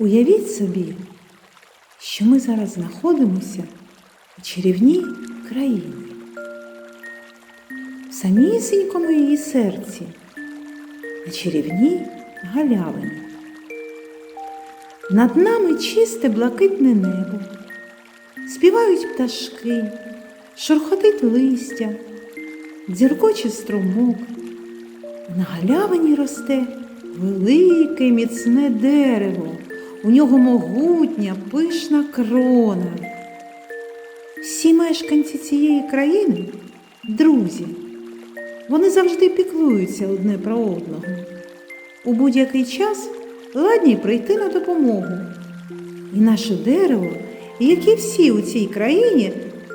Уявіть собі, що ми зараз знаходимося у чарівній країні, в самісінькому її серці, на чарівній галявині. Над нами чисте блакитне небо, співають пташки, шурхотить листя, дзіркоче струмок. На галявині росте велике міцне дерево, у нього могутня пишна крона. Всі мешканці цієї країни друзі. Вони завжди піклуються одне про одного. У будь-який час ладні прийти на допомогу. І наше дерево, як і всі у цій країні,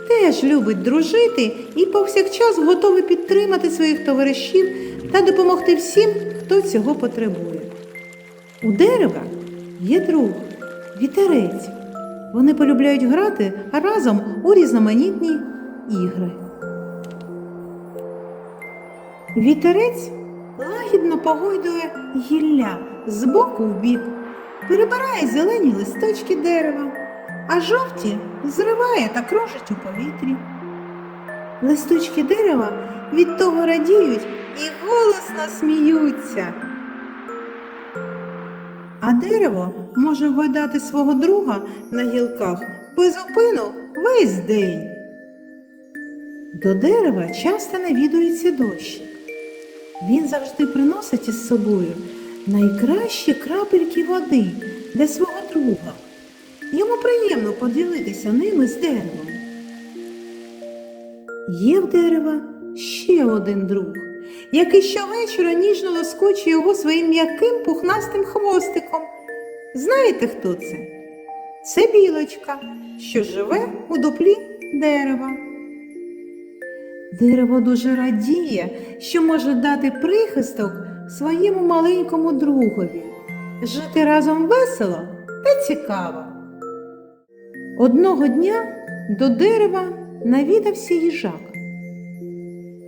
теж любить дружити і повсякчас готове підтримати своїх товаришів та допомогти всім, хто цього потребує. У дерева є друг, вітерець. Вони полюбляють грати разом у різноманітні ігри. Вітерець лагідно погойдує гілля з боку в бік, перебирає зелені листочки дерева, а жовті зриває та кружить у повітрі. Листочки дерева від того радіють і голосно сміються. А дерево може вгадати свого друга на гілках без упину весь день. До дерева часто навідується дощик. Він завжди приносить із собою найкращі крапельки води для свого друга. Йому приємно поділитися ними з деревом. Є в дерева ще один друг, який щовечора ніжно лоскочує його своїм м'яким пухнастим хвостиком. Знаєте, хто це? Це білочка, що живе у дуплі дерева. Дерево дуже радіє, що може дати прихисток своєму маленькому другові, жити разом весело та цікаво. Одного дня до дерева навідався їжак.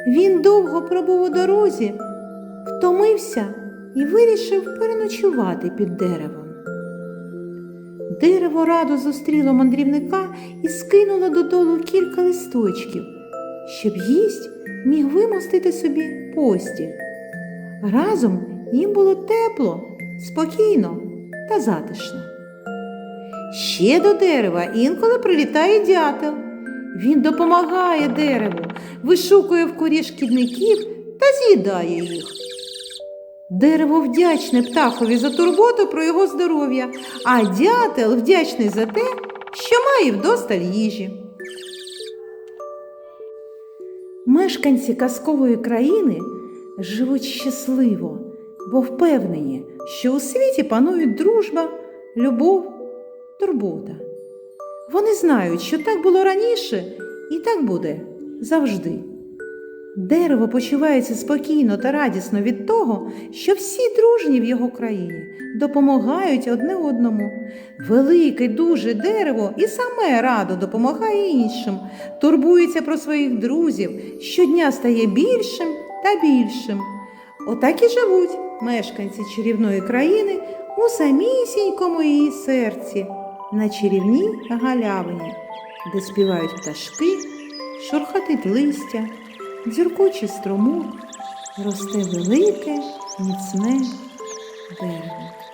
Він довго пробув у дорозі, втомився і вирішив переночувати під деревом. Дерево радо зустріло мандрівника і скинуло додолу кілька листочків, щоб гість міг вимостити собі постіль. Разом їм було тепло, спокійно та затишно. Ще до дерева інколи прилітає дятел. Він допомагає дереву, вишукує в корі шкідників та з'їдає їх. Дерево вдячне птахові за турботу про його здоров'я, а дятел вдячний за те, що має вдосталь їжі. Мешканці казкової країни живуть щасливо, бо впевнені, що у світі панують дружба, любов, турбота. Вони знають, що так було раніше і так буде завжди. Дерево почувається спокійно та радісно від того, що всі дружні в його країні допомагають одне одному. Велике, дуже дерево і саме радо допомагає іншим, турбується про своїх друзів, щодня стає більшим та більшим. Отак і живуть мешканці чарівної країни у самісінькому її серці, на чарівній галявині, де співають пташки, шурхотить листя, дзюркоче струму, росте велике, міцне дерево.